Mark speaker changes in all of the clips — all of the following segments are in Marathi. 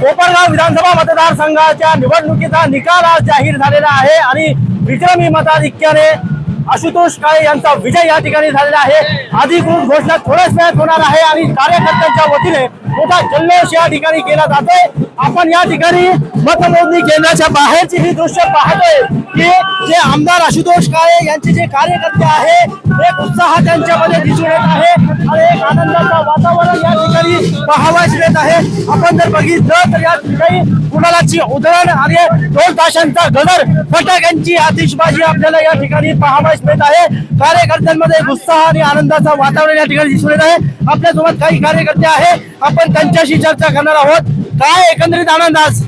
Speaker 1: कोपरगाव विधानसभा मतदारसंघाच्या निवडणुकीचा निकाल आज जाहीर झालेला आहे आणि विक्रमी मताधिक्याने आशुतोष काळे यांचा विजय या ठिकाणी झालेला आहे. अधिकृत घोषणा थोड्याच वेळात होणार आहे आणि कार्यकर्त्यांच्या वतीने मोठा जल्लोष या ठिकाणी केला जातोय. आपण या ठिकाणी मतमोजणी केंद्राच्या बाहेरची ही दृश्य पाहतोय की जे आमदार आशुतोष काळे यांचे जे कार्यकर्ते आहे एक उत्साह त्यांच्यामध्ये दिसून येत आहे. एक आनंदाचं वातावरण या ठिकाणी पाहावयास मिळत आहे. आपण जर बघितलं तर या ठिकाणी कुणालाची उधळण आणि दोन तासांचा गजर फटाक्यांची आतिषबाजी आपल्याला या ठिकाणी पाहावयास मिळत आहे. कार्यकर्त्यांमध्ये उत्साह आणि आनंदाचं वातावरण या ठिकाणी दिसून येत आहे. आपल्यासोबत काही कार्यकर्ते आहे. आपण त्यांच्याशी चर्चा करणार आहोत. काय एकंदरीत आनंद आज?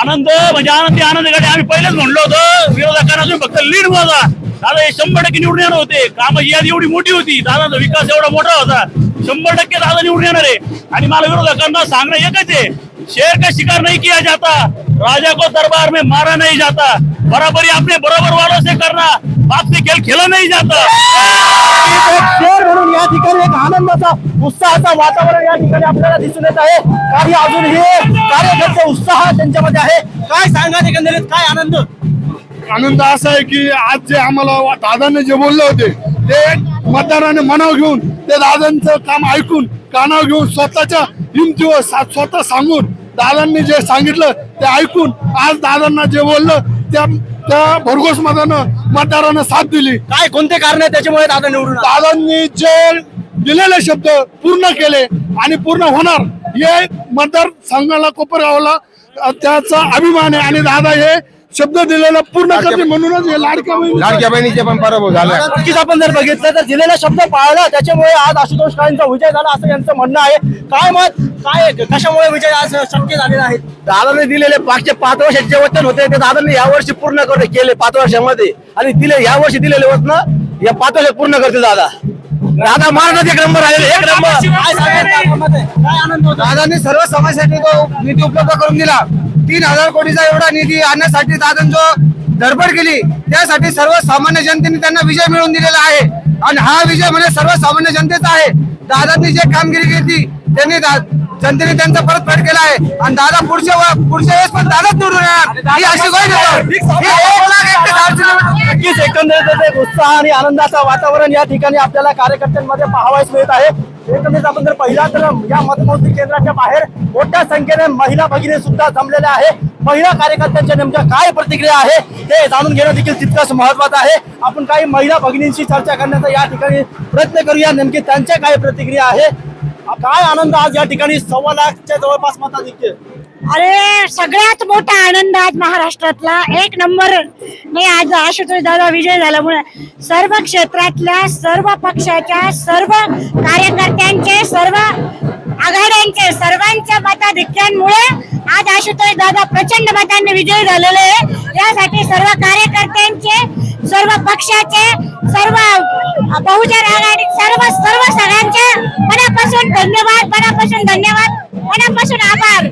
Speaker 2: आनंद म्हणजे आनंदी आनंद आम्ही पहिलेच म्हणलो होतो विरोधकांना तुम्ही फक्त लीड मोजा दादा हे शंभर टक्के निवडून येणार होते. कामाची यादी एवढी मोठी होती. दादाचा विकास एवढा मोठा होता. शंभर टक्के दादा निवडून येणार आहे. आणि मला विरोधकांना सांगणं एकच आहे. शेर का शिकार नहीं किया जाता? राजा को दरबार में मारा नहीं जाता. बराबरी अपने बरोबर वालों से करना. बाप से खेल खेला नहीं जाता.
Speaker 1: एक शेर म्हणून या ठिकाणी एक आनंदाचा उत्साहाचा वातावरण या ठिकाणी आपल्याला दिसून येत आहे. काही अजूनही कार्यकर्ते उत्साह त्यांच्यामध्ये आहे. काय सांगा एकंदरीत? काय आनंद?
Speaker 3: आनंद असा आहे की आज जे आम्हाला दादांनी जे बोलले होते ते मतदाराने मनाव घेऊन ते दादांचं काम ऐकून कानावर घेऊन स्वतःच्या हिमतीवर स्वतः सांगून दादांनी जे सांगितलं ते ऐकून आज दादांना जे बोललं त्या त्या भरघोस मतानं मतदारानं साथ दिली
Speaker 1: काय कोणते कारण आहे त्याच्यामुळे दादा निवडून?
Speaker 3: दादांनी जे दिलेले शब्द पूर्ण केले आणि पूर्ण होणार हे मतदार संघाला कोपरगावला त्याचा अभिमान आहे आणि दादा हे शब्द दिलेला पूर्ण करते म्हणूनच हे लाडक्या बहिणीचं-
Speaker 4: लाडक्या बहिणीचे पण पराभव झाला.
Speaker 1: नक्कीच आपण जर बघितलं तर दिलेला शब्द पाळला. त्याच्यामुळे आज आशुतोष काळेंचा विजय झाला असं यांचं म्हणणं आहे. काय मत? काय कशामुळे विजय आज शक्य झालेला आहे?
Speaker 5: दादाने दिलेले मागचे पाच वर्षाचे जे वचन होते ते दादांनी या वर्षी पूर्ण करते केले पाच वर्षामध्ये. आणि दिले या वर्षी दिलेले वचन या पाच वर्षात पूर्ण करते दादा. दादा महाराष्ट्रात एक नंबर आलेले एक नंबर.
Speaker 1: काय सांगायचं काय आनंद होता?
Speaker 5: दादांनी सर्व समाजासाठी तो निधी उपलब्ध करून दिला. तीन हजार कोटीचा एवढा निधी आणण्यासाठी दादांनी जो धडपड केली त्यासाठी सर्वसामान्य जनतेने त्यांना विजय मिळवून दिलेला आहे. आणि हा विजय म्हणजे सर्वसामान्य जनतेचा आहे. दादांनी जे कामगिरी केली त्यांनी जनतेने त्यांचा परतफेड केला आहे आणि दादा पुढच्या व- पुढच्या वेळेस पण दादाच निवडून येणार. ही अशी
Speaker 1: नक्कीच एकंदरीत एक उत्साह आणि आनंदाचा वातावरण या ठिकाणी आपल्याला कार्यकर्त्यांमध्ये पाहावयास मिळत आहे. एकंदरीत आपण जर पहिला तर या मतमोजणी केंद्राच्या बाहेर मोठ्या संख्येने महिला भगिनी सुद्धा जमलेल्या आहे. महिला कार्यकर्त्यांच्या नेमक्या काय प्रतिक्रिया आहे ते जाणून घेणं देखील तितकंच महत्वाचं आहे. आपण काही महिला भगिनींशी चर्चा करण्याचा या ठिकाणी प्रयत्न करूया. नेमकी त्यांच्या काय प्रतिक्रिया आहे काय आनंद आज या ठिकाणी? सव्वा लाखच्या जवळपास मताधिक्य.
Speaker 6: अरे सगळ्यात मोठा आनंद आज महाराष्ट्रातला. एक नंबर नाही आज आशुतोष दादा विजय झाल्यामुळे सर्व क्षेत्रातल्या सर्व पक्षाच्या सर्व कार्यकर्त्यांचे सर्व आघाड्यांचे सर्वांच्या मताधिक्यांमुळे आज आशुतोष दादा प्रचंड मतांनी विजयी झालेले आहे. यासाठी सर्व कार्यकर्त्यांचे सर्व पक्षाचे सर्व बहुजन आघाडी सर्व सर्व सगळ्यांचे मनापासून धन्यवाद मनापासून धन्यवाद मनापासून आभार.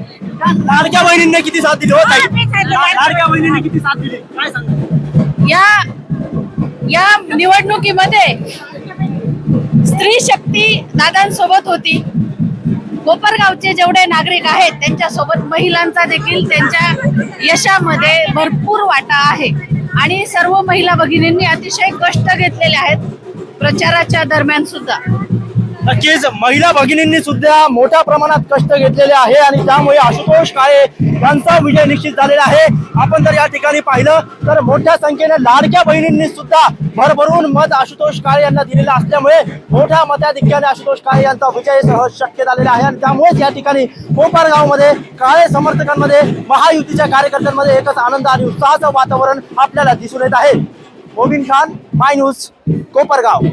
Speaker 1: लाडक्या बहिणींनी किती साथ दिली हो ताई? लाडक्या बहिणींनी किती साथ दिली? काय सांगा
Speaker 7: या या निवडणुकीमध्ये स्त्री शक्ती दादांसोबत होती. कोपरगावचे जेवढे नागरिक आहेत त्यांच्यासोबत महिलांचा देखील त्यांच्या यशामध्ये भरपूर वाटा आहे. आणि सर्व महिला भगिनींनी अतिशय कष्ट घेतलेले आहेत प्रचाराच्या दरम्यान सुद्धा.
Speaker 1: नक्कीच महिला भगिनींनी सुद्धा मोठ्या प्रमाणात कष्ट घेतलेले आहे आणि त्यामुळे आशुतोष काळे यांचा विजय निश्चित झालेला आहे. आपण जर या ठिकाणी पाहिलं तर मोठ्या संख्येने लाडक्या बहिणींनी सुद्धा भरभरून मत आशुतोष काळे यांना दिलेलं असल्यामुळे मोठ्या मताधिक्याने आशुतोष काळे यांचा विजय सहज शक्य झालेला आहे. आणि त्यामुळेच या ठिकाणी कोपारगावमध्ये काळे समर्थकांमध्ये महायुतीच्या कार्यकर्त्यांमध्ये एकच आनंद आणि उत्साहाचं वातावरण आपल्याला दिसून येत आहे. Mobin Khan my news Kopargaon.